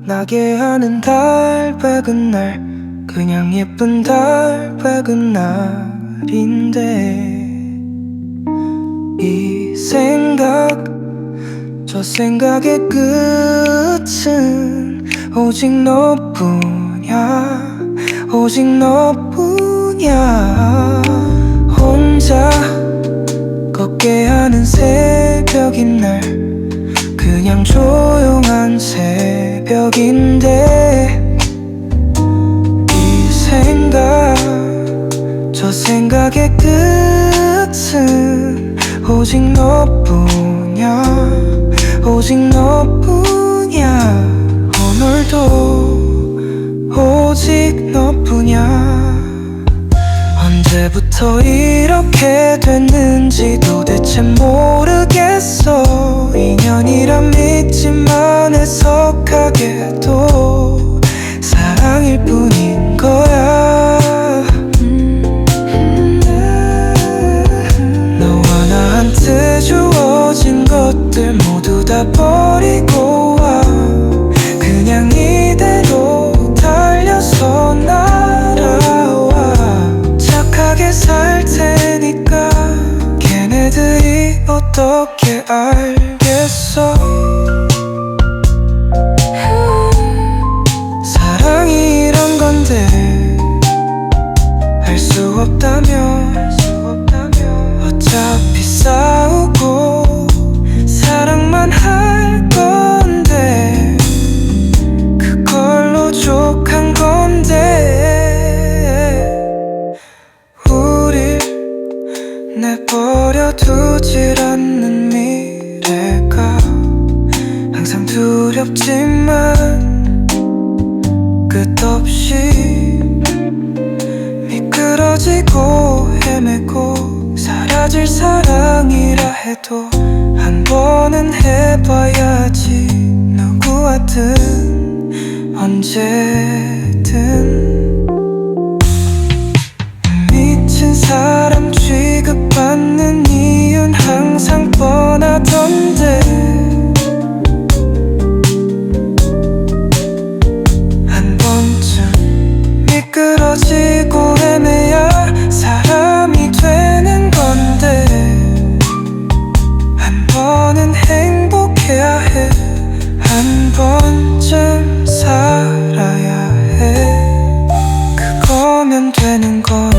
생각나게 하는 달 밝은 날 그냥 예쁜 달 밝은 날인데. 이 생각 저 생각의 끝은 오직 너뿐이야 오직 너뿐이야. 혼자 걷게 하는 새벽인 날 그냥 조용한 새벽인데 이 생각 저 생각의 끝은 오직 너뿐이야 오직 너뿐이야. 오늘도 오직 너뿐이야. 언제부터 이렇게 됐는지 도대체 모르겠어 믿지만 해석하게도 사랑일 뿐인 거야. 너와 나한테 주어진 것들 모두 다 버리고 와. 그냥 이대로 달려서 날아와. 착하게 살 테니까 걔네들이 어떻게 알겠어 내버려두질 않는 미래가 항상 두렵지만 끝없이 미끄러지고 헤매고 사라질 사랑이라 해도 한 번은 해봐야지 누구와든 언제든. 미친 사람 쥐 받는 이유는 항상 뻔하던데. 한 번쯤 미끄러지고 헤매야 사람이 되는 건데. 한 번은 행복해야 해 한 번쯤 살아야 해. 그거면 되는 거